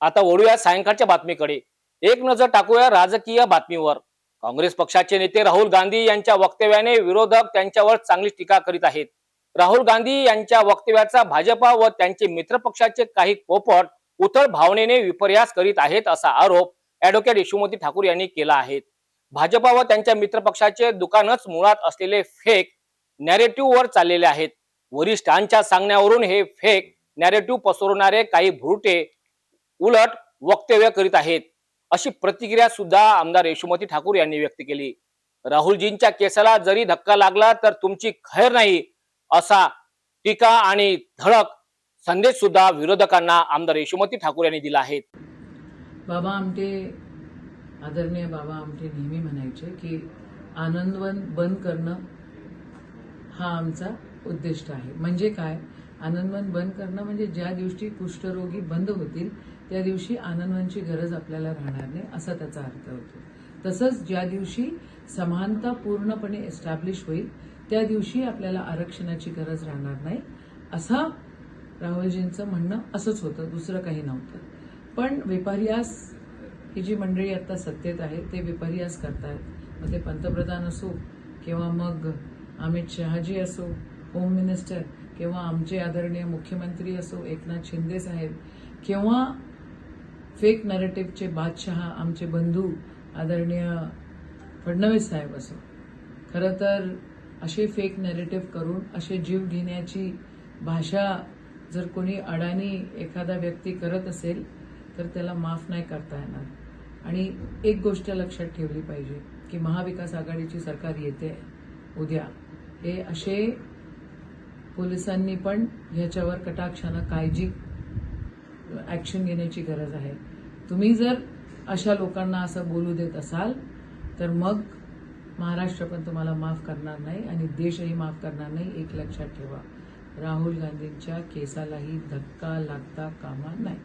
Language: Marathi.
आता वळूया सायंकाळच्या बातमीकडे. एक नजर टाकूया राजकीय बातमीवर. काँग्रेस पक्षाचे नेते राहुल गांधी यांच्या वक्तव्याने विरोधक त्यांच्यावर चांगली टीका करीत आहेत. राहुल गांधी यांच्या वक्तव्याचा भाजपा व त्यांचे मित्रपक्षाचे काही पोपट उथळ भावनेने विपर्यास करीत आहेत असा आरोप ऍडव्होकेट यशोमती ठाकूर यांनी केला आहे. भाजपा व त्यांच्या मित्रपक्षाचे दुकानच मुळात असलेले फेक नॅरेटिव्ह वर चाललेले आहेत. वरिष्ठांच्या सांगण्यावरून हे फेक नॅरेटिव्ह पसरवणारे काही भुरटे उलट वक्तव्य करीत आहेत. अशी प्रतिक्रिया सुद्धा आमदार यशोमती ठाकूर यांनी व्यक्त केली. राहुलजींच्या केसाला जरी धक्का लागला तर तुमची खैर नाही असा टीका आणि धडक संदेश सुद्धा विरोधकांना आमदार यशोमती ठाकूर यांनी दिला आहे. बाबा आमटे आदरणीय बाबा आमटे नेहमी म्हणायचे की आनंदवन बंद करणं हा आमचा उद्दिष्ट आहे. म्हणजे काय? आनंदवन बंद करणं म्हणजे ज्या दिवशी कुष्ठरोगी बंद होतील त्या दिवशी आनंदांची गरज आपल्याला राहणार नाही असा त्याचा अर्थ होतो. तसंच ज्या दिवशी समानता पूर्णपणे एस्टॅब्लिश होईल त्या दिवशी आपल्याला आरक्षणाची गरज राहणार नाही असा राहुलजींचं म्हणणं असंच होतं दुसरं काही नव्हतं. पण विपर्यास ही जी मंडळी आता सत्तेत आहे ते विपर्यास करतायत. मग ते पंतप्रधान असो किंवा मग अमित शहाजी असो होम मिनिस्टर किंवा आमचे आदरणीय मुख्यमंत्री असो एकनाथ शिंदे साहेब किंवा फेक नरेटिव्हचे बादशहा आमचे बंधू आदरणीय फडणवीस साहेब असो. खरं तर असे फेक नरेटिव्ह करून असे जीव घेण्याची भाषा जर कोणी अडाणी एखादा व्यक्ती करत असेल तर त्याला माफ नाही करता येणार. आणि एक गोष्ट लक्षात ठेवली पाहिजे की महाविकास आघाडीची सरकार येते उद्या. हे असे पोलिसांनी पण ह्याच्यावर कटाक्षानं काळजी ॲक्शन घेण्याची गरज आहे. तुम्ही जर अशा लोकांना असं बोलू देत असाल तर मग महाराष्ट्र पण तुम्हाला माफ करणार नाही आणि देशही माफ करणार नाही एक लक्षात ठेवा. राहुल गांधींच्या केसालाही धक्का लागता कामा नाही.